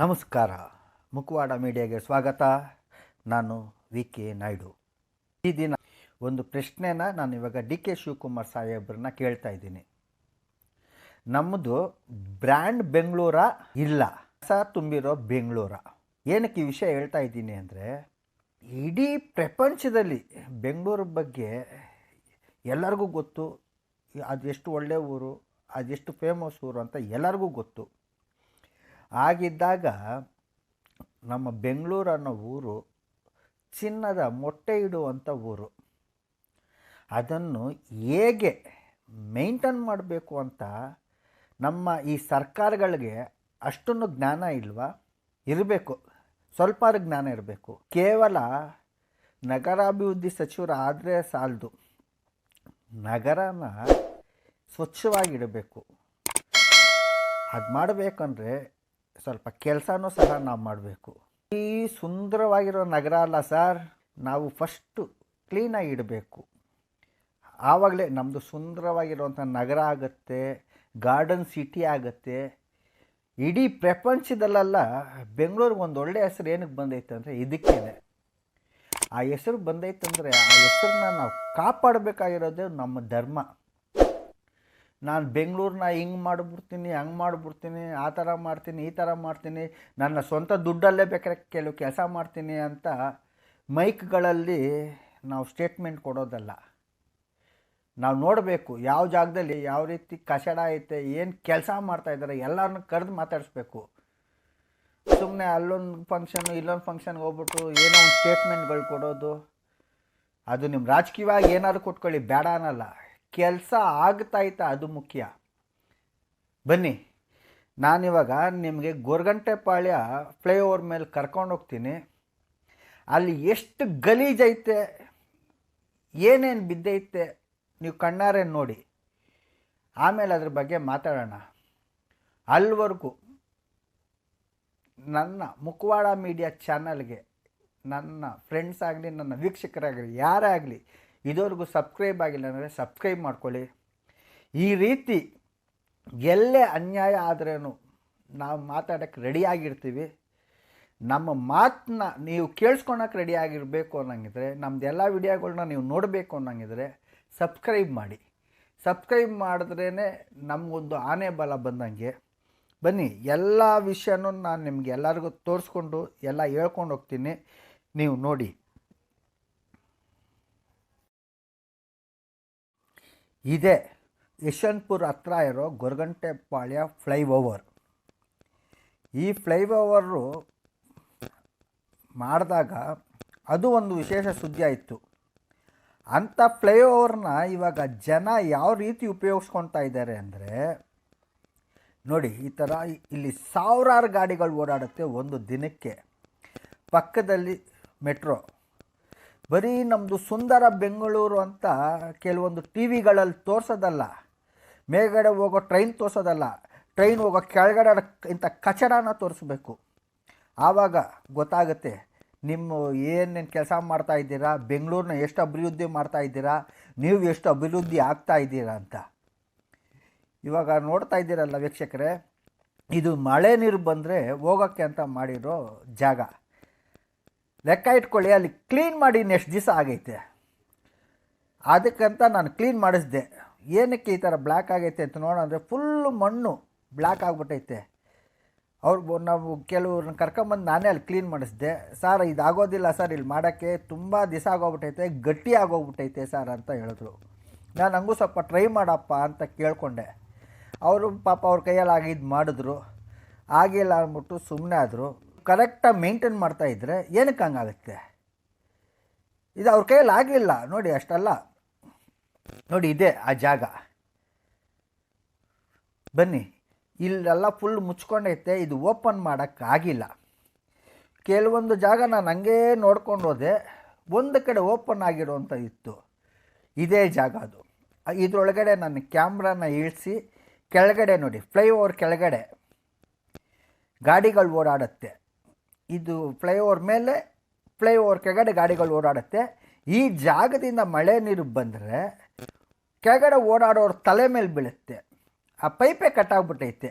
ನಮಸ್ಕಾರ. ಮುಖವಾಡ ಮೀಡಿಯಾಗೆ ಸ್ವಾಗತ. ನಾನು ವಿ ಕೆ ನಾಯ್ಡು. ಈ ದಿನ ಒಂದು ಪ್ರಶ್ನೆನ ನಾನು ಇವಾಗ ಡಿ ಕೆ ಶಿವಕುಮಾರ್ ಸಾಹೇಬ್ರನ್ನ ಕೇಳ್ತಾ ಇದ್ದೀನಿ. ನಮ್ಮದು ಬ್ರ್ಯಾಂಡ್ ಬೆಂಗಳೂರ ಇಲ್ಲ. ಸ ತುಂಬಿರೋ ಬೆಂಗಳೂರ. ಏನಕ್ಕೆ ಈ ವಿಷಯ ಹೇಳ್ತಾ ಇದ್ದೀನಿ ಅಂದರೆ, ಇಡೀ ಪ್ರಪಂಚದಲ್ಲಿ ಬೆಂಗಳೂರು ಬಗ್ಗೆ ಎಲ್ಲರಿಗೂ ಗೊತ್ತು. ಅದೆಷ್ಟು ಒಳ್ಳೆಯ ಊರು ಅದೆಷ್ಟು ಫೇಮಸ್ ಊರು ಅಂತ ಎಲ್ಲರಿಗೂ ಗೊತ್ತು. ಆಗಿದ್ದಾಗ ನಮ್ಮ ಬೆಂಗಳೂರು ಅನ್ನೋ ಊರು ಚಿನ್ನದ ಮೊಟ್ಟೆ ಇಡುವಂಥ ಊರು. ಅದನ್ನು ಹೇಗೆ ಮೇಂಟೈನ್ ಮಾಡಬೇಕು ಅಂತ ನಮ್ಮ ಈ ಸರ್ಕಾರಗಳಿಗೆ ಅಷ್ಟೊಂದು ಜ್ಞಾನ ಇಲ್ವಾ? ಇರಬೇಕು. ಸ್ವಲ್ಪ ಜ್ಞಾನ ಇರಬೇಕು. ಕೇವಲ ನಗರಾಭಿವೃದ್ಧಿ ಸಚಿವರು ಆದರೆ ಸಾಲದು. ನಗರನ ಸ್ವಚ್ಛವಾಗಿಡಬೇಕು. ಅದು ಮಾಡಬೇಕಂದ್ರೆ ಸ್ವಲ್ಪ ಕೆಲಸನೂ ಸಹ ನಾವು ಮಾಡಬೇಕು. ಈ ಸುಂದರವಾಗಿರೋ ನಗರ ಅಲ್ಲ ಸರ್, ನಾವು ಫಸ್ಟು ಕ್ಲೀನಾಗಿ ಇಡಬೇಕು. ಆವಾಗಲೇ ನಮ್ಮದು ಸುಂದರವಾಗಿರುವಂಥ ನಗರ ಆಗುತ್ತೆ ಗಾರ್ಡನ್ ಸಿಟಿ ಆಗುತ್ತೆ. ಇಡೀ ಪ್ರಪಂಚದಲ್ಲೆಲ್ಲ ಬೆಂಗಳೂರಿಗೆ ಒಂದು ಒಳ್ಳೆಯ ಹೆಸರು ಏನಕ್ಕೆ ಬಂದೈತೆ ಅಂದರೆ ಇದಕ್ಕಿದೆ ಆ ಹೆಸರು ಬಂದೈತೆ ಅಂದರೆ ಆ ಹೆಸರನ್ನ ನಾವು ಕಾಪಾಡಬೇಕಾಗಿರೋದೇ ನಮ್ಮ ಧರ್ಮ. ನಾನು ಬೆಂಗಳೂರನ್ನ ಹಿಂಗೆ ಮಾಡಿಬಿಡ್ತೀನಿ, ಹಂಗೆ ಮಾಡಿಬಿಡ್ತೀನಿ, ಆ ಥರ ಮಾಡ್ತೀನಿ, ಈ ಥರ ಮಾಡ್ತೀನಿ, ನನ್ನ ಸ್ವಂತ ದುಡ್ಡಲ್ಲೇ ಬೇಕಾದ್ರೆ ಕೆಲವು ಕೆಲಸ ಮಾಡ್ತೀನಿ ಅಂತ ಮೈಕ್ಗಳಲ್ಲಿ ನಾವು ಸ್ಟೇಟ್ಮೆಂಟ್ ಕೊಡೋದಲ್ಲ. ನಾವು ನೋಡಬೇಕು ಯಾವ ಜಾಗದಲ್ಲಿ ಯಾವ ರೀತಿ ಕಸಡ ಐತೆ, ಏನು ಕೆಲಸ ಮಾಡ್ತಾಯಿದ್ದಾರೆ ಎಲ್ಲರನ್ನು ಕರೆದು ಮಾತಾಡಿಸ್ಬೇಕು. ಸುಮ್ಮನೆ ಅಲ್ಲೊಂದು ಫಂಕ್ಷನು ಇಲ್ಲೊಂದು ಫಂಕ್ಷನ್ಗೆ ಹೋಗ್ಬಿಟ್ಟು ಏನೋ ಒಂದು ಸ್ಟೇಟ್ಮೆಂಟ್ಗಳು ಕೊಡೋದು. ಅದು ನಿಮ್ಮ ರಾಜಕೀಯವಾಗಿ ಏನಾದರೂ ಕೊಟ್ಕೊಳ್ಳಿ ಬೇಡ ಅನ್ನಲ್ಲ ಕೆಲಸ ಆಗ್ತಾಯ್ತಾ ಅದು ಮುಖ್ಯ. ಬನ್ನಿ, ನಾನಿವಾಗ ನಿಮಗೆ ಗೊರಗಂಟೆಪಾಳ್ಯ ಫ್ಲೈಓವರ್ ಮೇಲೆ ಕರ್ಕೊಂಡು ಹೋಗ್ತೀನಿ. ಅಲ್ಲಿ ಎಷ್ಟು ಗಲೀಜೈತೆ ಏನೇನು ಬಿದ್ದೈತೆ ನೀವು ಕಣ್ಣಾರೆ ನೋಡಿ. ಆಮೇಲೆ ಅದ್ರ ಬಗ್ಗೆ ಮಾತಾಡೋಣ. ಅಲ್ಲಿವರೆಗೂ ನನ್ನ ಮುಖವಾಡ ಮೀಡಿಯಾ ಚಾನಲ್ಗೆ ನನ್ನ ಫ್ರೆಂಡ್ಸ್ ಆಗಲಿ, ನನ್ನ ವೀಕ್ಷಕರಾಗಲಿ, ಯಾರೇ ಆಗಲಿ ಇದುವರೆಗೂ ಸಬ್ಸ್ಕ್ರೈಬ್ ಆಗಿಲ್ಲ ಅಂದರೆ ಸಬ್ಸ್ಕ್ರೈಬ್ ಮಾಡ್ಕೊಳ್ಳಿ. ಈ ರೀತಿ ಎಲ್ಲೇ ಅನ್ಯಾಯ ಆದ್ರೂ ನಾವು ಮಾತಾಡೋಕ್ಕೆ ರೆಡಿಯಾಗಿರ್ತೀವಿ ನಮ್ಮ ಮಾತನ್ನ ನೀವು ಕೇಳಿಸ್ಕೊಳಕ್ಕೆ ರೆಡಿಯಾಗಿರಬೇಕು ಅನ್ನಂಗಿದ್ರೆ ನಮ್ಮದೆಲ್ಲ ವಿಡಿಯೋಗಳನ್ನ ನೀವು ನೋಡಬೇಕು ಅನ್ನಂಗಿದ್ರೆ ಸಬ್ಸ್ಕ್ರೈಬ್ ಮಾಡಿ. ಸಬ್ಸ್ಕ್ರೈಬ್ ಮಾಡಿದ್ರೇ ನಮಗೊಂದು ಆನೆ ಬಲ ಬಂದಂಗೆ. ಬನ್ನಿ, ಎಲ್ಲ ವಿಷಯನೂ ನಾನು ನಿಮಗೆ ಎಲ್ಲರಿಗೂ ತೋರಿಸ್ಕೊಂಡು, ಎಲ್ಲ ಹೇಳ್ಕೊಂಡು ಹೋಗ್ತೀನಿ. ನೀವು ನೋಡಿ. ಇದೆ. ಯಶವಂತಪುರ ಹತ್ರ ಇರೋ ಫ್ಲೈ ಓವರ್ ಈ ಫ್ಲೈ ಓವರು ಮಾಡಿದಾಗ ಅದು ಒಂದು ವಿಶೇಷ ಸುದ್ದಿ ಆಯಿತು. ಅಂಥ ಫ್ಲೈ ಓವರ್ನ ಇವಾಗ ಜನ ಯಾವ ರೀತಿ ಉಪಯೋಗಿಸ್ಕೊಳ್ತಾ ಇದ್ದಾರೆ ಅಂದರೆ, ನೋಡಿ ಈ ಥರ ಇಲ್ಲಿ ಸಾವಿರಾರು ಗಾಡಿಗಳು ಓಡಾಡುತ್ತೆ ಒಂದು ದಿನಕ್ಕೆ. ಪಕ್ಕದಲ್ಲಿ ಮೆಟ್ರೋ. ಬರೀ ನಮ್ಮದು ಸುಂದರ ಬೆಂಗಳೂರು ಅಂತ ಕೆಲವೊಂದು ಟಿ ವಿಗಳಲ್ಲಿ ತೋರಿಸೋದಲ್ಲ, ಮೇಲ್ಗಡೆ ಹೋಗೋ ಟ್ರೈನ್ ತೋರಿಸೋದಲ್ಲ, ಟ್ರೈನ್ ಹೋಗೋ ಕೆಳಗಡೆ ಇಂಥ ಕಚಡನ ತೋರಿಸ್ಬೇಕು. ಆವಾಗ ಗೊತ್ತಾಗುತ್ತೆ, ನಿಮ್ಮ ಏನೇನು ಕೆಲಸ ಮಾಡ್ತಾ ಇದ್ದೀರಾ, ಬೆಂಗಳೂರನ್ನ ಎಷ್ಟು ಅಭಿವೃದ್ಧಿ ಮಾಡ್ತಾ ಇದ್ದೀರಾ, ನೀವು ಎಷ್ಟು ಅಭಿವೃದ್ಧಿ ಆಗ್ತಾ ಇದ್ದೀರಾ ಅಂತ. ಇವಾಗ ನೋಡ್ತಾ ಇದ್ದೀರಲ್ಲ ವೀಕ್ಷಕರೇ, ಇದು ಮಳೆ ನೀರು ಬಂದರೆ ಹೋಗೋಕ್ಕೆ ಅಂತ ಮಾಡಿರೋ ಜಾಗ. ಲೆಕ್ಕ ಇಟ್ಕೊಳ್ಳಿ, ಅಲ್ಲಿ ಕ್ಲೀನ್ ಮಾಡಿ ನೆಕ್ಸ್ಟ್ ದಿವಸ ಆಗೈತೆ. ಅದಕ್ಕಂತ ನಾನು ಕ್ಲೀನ್ ಮಾಡಿಸ್ದೆ. ಏನಕ್ಕೆ ಈ ಥರ ಬ್ಲ್ಯಾಕ್ ಆಗೈತೆ ಅಂತ ನೋಡೋಂದರೆ ಫುಲ್ಲು ಮಣ್ಣು ಬ್ಲ್ಯಾಕ್ ಆಗಿಬಿಟ್ಟೈತೆ. ಅವ್ರು ನಾವು ಕೆಲವ್ರನ್ನ ಕರ್ಕೊಂಬಂದು ನಾನೇ ಅಲ್ಲಿ ಕ್ಲೀನ್ ಮಾಡಿಸ್ದೆ. ಸರ್, ಇದಾಗೋದಿಲ್ಲ ಸರ್ ಇಲ್ಲಿ ಮಾಡೋಕ್ಕೆ ತುಂಬ ದಿವಸ ಆಗೋಗ್ಬಿಟ್ಟೈತೆ, ಗಟ್ಟಿ ಆಗೋಗ್ಬಿಟ್ಟೈತೆ ಸರ್, ಅಂತ ಹೇಳಿದ್ರು. ನಾನು ಹಂಗೂ ಸ್ವಲ್ಪ ಟ್ರೈ ಮಾಡಪ್ಪ ಅಂತ ಕೇಳಿಕೊಂಡೆ. ಅವರು ಪಾಪ ಅವ್ರ ಕೈಯಲ್ಲಿ ಆಗಿದ್ದು ಮಾಡಿದ್ರು. ಆಗಿಲ್ಲ ಅಂದ್ಬಿಟ್ಟು ಸುಮ್ಮನೆ ಆದರು. ಕರೆಕ್ಟಾಗಿ ಮೇಂಟೈನ್ ಇದ್ದರೆ ಏನಕ್ಕೆ ಹಂಗಾಗುತ್ತೆ? ಇದು ಅವ್ರ ಕೈಯಲ್ಲಿ ಆಗಲಿಲ್ಲ. ನೋಡಿ, ಅಷ್ಟಲ್ಲ. ನೋಡಿ, ಇದೆ ಆ ಜಾಗ. ಬನ್ನಿ. ಇಲ್ಲೆಲ್ಲ ಫುಲ್ ಮುಚ್ಕೊಂಡೈತೆ. ಇದು ಓಪನ್ ಮಾಡೋಕ್ಕಾಗಿಲ್ಲ ಕೆಲವೊಂದು ಜಾಗ ನಾನು ಹಂಗೆ ನೋಡ್ಕೊಂಡು ಹೋದೆ. ಒಂದು ಕಡೆ ಓಪನ್ ಆಗಿರೋವಂಥ ಇತ್ತು. ಇದೇ ಜಾಗ ಅದು. ಇದರೊಳಗಡೆ ನಾನು ಕ್ಯಾಮ್ರಾನ ಇಳಿಸಿ, ಕೆಳಗಡೆ ನೋಡಿ ಫ್ಲೈಓವರ್ ಕೆಳಗಡೆ ಗಾಡಿಗಳು ಓಡಾಡುತ್ತೆ. ಇದು ಫ್ಲೈಓವರ್ ಮೇಲೆ ಫ್ಲೈಓವರ್ ಕೆಳಗಡೆ ಗಾಡಿಗಳು ಓಡಾಡುತ್ತೆ. ಈ ಜಾಗದಿಂದ ಮಳೆ ನೀರು ಬಂದರೆ ಕೆಳಗಡೆ ಓಡಾಡೋರ ತಲೆ ಮೇಲೆ ಬೀಳುತ್ತೆ. ಆ ಪೈಪೇ ಕಟ್ಟಾಗ್ಬಿಟ್ಟೈತೆ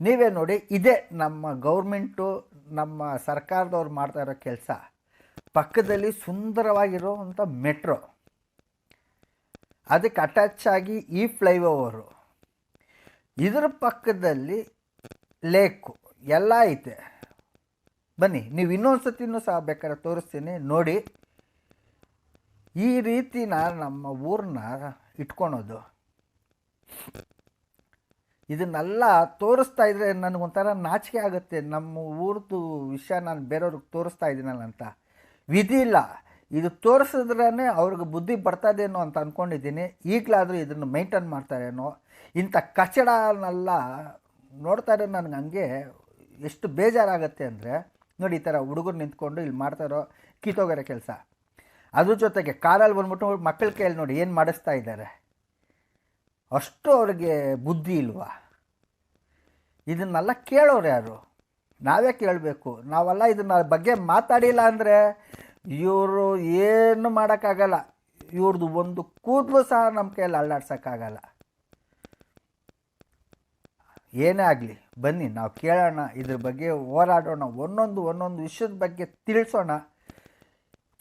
ನೀವೇ ನೋಡಿ, ಇದೇ ನಮ್ಮ ಗೌರ್ಮೆಂಟು, ನಮ್ಮ ಸರ್ಕಾರದವ್ರು ಮಾಡ್ತಾ ಇರೋ ಕೆಲಸ. ಪಕ್ಕದಲ್ಲಿ ಸುಂದರವಾಗಿರುವಂಥ ಮೆಟ್ರೋ. ಅದಕ್ಕೆ ಅಟ್ಯಾಚ್ ಆಗಿ ಈ ಫ್ಲೈಓವರು. ಇದರ ಪಕ್ಕದಲ್ಲಿ ಲೇಕು. ಎಲ್ಲ ಐತೆ. ಬನ್ನಿ, ನೀವು ಇನ್ನೊಂದು ಸತಿನೂ ಸಹ ಬೇಕಾದ್ರೆ ತೋರಿಸ್ತೀನಿ. ನೋಡಿ, ಈ ರೀತಿನ ನಮ್ಮ ಊರನ್ನ ಇಟ್ಕೊಳೋದು. ಇದನ್ನೆಲ್ಲ ತೋರಿಸ್ತಾ ಇದ್ರೆ ನನಗೊಂಥರ ನಾಚಿಕೆ ಆಗುತ್ತೆ. ನಮ್ಮ ಊರದ್ದು ವಿಷಯ ನಾನು ಬೇರೆಯವ್ರಿಗೆ ತೋರಿಸ್ತಾ ಇದ್ದೀನಲ್ಲ ಅಂತ. ವಿಧಿ ಇಲ್ಲ. ಇದು ತೋರಿಸಿದ್ರೇ ಅವ್ರಿಗೆ ಬುದ್ಧಿ ಬರ್ತದೇನೋ ಅಂತ ಅಂದ್ಕೊಂಡಿದ್ದೀನಿ ಈಗಲಾದರೂ ಇದನ್ನು ಮೈಂಟೈನ್ ಮಾಡ್ತಾರೇನೋ ಇಂಥ ಕಚಡನೆಲ್ಲ ನೋಡ್ತಾರೆ ನನಗೆ ಹಂಗೆ ಎಷ್ಟು ಬೇಜಾರಾಗತ್ತೆ ಅಂದರೆ, ನೋಡಿ ಈ ಥರ ಹುಡುಗರು ನಿಂತ್ಕೊಂಡು ಇಲ್ಲಿ ಮಾಡ್ತಾರೋ ಕಿತ್ತೋಗರ ಕೆಲಸ. ಅದ್ರ ಜೊತೆಗೆ ಕಾರಲ್ಲಿ ಬಂದ್ಬಿಟ್ಟು ಮಕ್ಕಳ ಕೈಯಲ್ಲಿ ನೋಡಿ ಏನು ಮಾಡಿಸ್ತಾ ಇದ್ದಾರೆ? ಅಷ್ಟು ಅವ್ರಿಗೆ ಬುದ್ಧಿ ಇಲ್ವಾ? ಇದನ್ನೆಲ್ಲ ಕೇಳೋರು ಯಾರು? ನಾವೇ ಕೇಳಬೇಕು. ನಾವೆಲ್ಲ ಇದನ್ನ ಬಗ್ಗೆ ಮಾತಾಡಿಲ್ಲ ಅಂದರೆ ಇವರು ಏನು ಮಾಡೋಕ್ಕಾಗಲ್ಲ. ಇವ್ರದ್ದು ಒಂದು ಕೂದಲು ಸಹ ನಮ್ಮ ಕೈಯಲ್ಲಿ ಅಲ್ಲಾಡ್ಸೋಕ್ಕಾಗಲ್ಲ. ಏನೇ ಆಗಲಿ, ಬನ್ನಿ, ನಾವು ಕೇಳೋಣ, ಇದ್ರ ಬಗ್ಗೆ ಹೋರಾಡೋಣ, ಒಂದೊಂದು ಒಂದೊಂದು ವಿಷಯದ ಬಗ್ಗೆ ತಿಳಿಸೋಣ.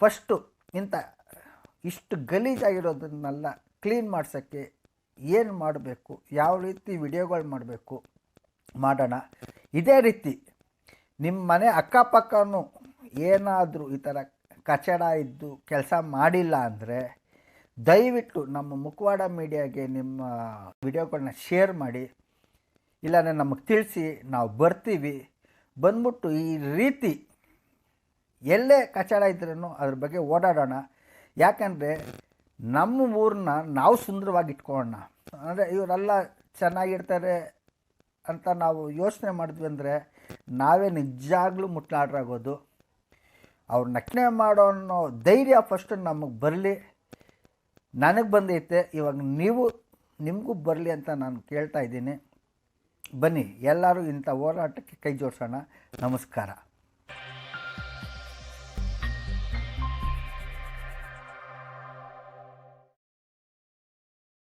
ಫಸ್ಟು ಇಂಥ ಇಷ್ಟು ಗಲೀಜಾಗಿರೋದನ್ನೆಲ್ಲ ಕ್ಲೀನ್ ಮಾಡ್ಸೋಕ್ಕೆ ಏನು ಮಾಡಬೇಕು, ಯಾವ ರೀತಿ ವಿಡಿಯೋಗಳು ಮಾಡಬೇಕು, ಮಾಡೋಣ. ಇದೇ ರೀತಿ ನಿಮ್ಮ ಮನೆ ಅಕ್ಕಪಕ್ಕನೂ ಏನಾದರೂ ಈ ಥರ ಕಚಡ ಇದ್ದು ಕೆಲಸ ಮಾಡಿಲ್ಲ ಅಂದರೆ ದಯವಿಟ್ಟು ನಮ್ಮ ಮುಖವಾಡ ಮೀಡಿಯಾಗೆ ನಿಮ್ಮ ವಿಡಿಯೋಗಳನ್ನ ಶೇರ್ ಮಾಡಿ. ಇಲ್ಲಾಂದರೆ ನಮಗೆ ತಿಳಿಸಿ ನಾವು ಬರ್ತೀವಿ. ಬಂದ್ಬಿಟ್ಟು ಈ ರೀತಿ ಎಲ್ಲೇ ಕಚಡ ಇದ್ರೂ ಅದ್ರ ಬಗ್ಗೆ ಓಡಾಡೋಣ. ಯಾಕಂದರೆ ನಮ್ಮ ಊರನ್ನ ನಾವು ಸುಂದರವಾಗಿ ಇಟ್ಕೊಳ್ಳೋಣ. ಅಂದರೆ ಇವರೆಲ್ಲ ಚೆನ್ನಾಗಿರ್ತಾರೆ ಅಂತ ನಾವು ಯೋಚನೆ ಮಾಡಿದ್ವಿ ಅಂದರೆ ನಾವೇ ನಿಜಾಗ್ಲೂ ಮುಟ್ಲಾಡ್ರಾಗೋದು. ಅವ್ರು ನಟನೆ ಮಾಡೋ ಅನ್ನೋ ಧೈರ್ಯ ಫಸ್ಟ್ ನಮಗೆ ಬರಲಿ. ನನಗೆ ಬಂದೈತೆ, ಇವಾಗ ನೀವು, ನಿಮಗೂ ಬರಲಿ ಅಂತ ನಾನು ಕೇಳ್ತಾ ಇದ್ದೀನಿ. ಬನ್ನಿ. ಎಲ್ಲರೂ ಇಂಥ ಹೋರಾಟಕ್ಕೆ ಕೈ ಜೋಡಿಸೋಣ. ನಮಸ್ಕಾರ.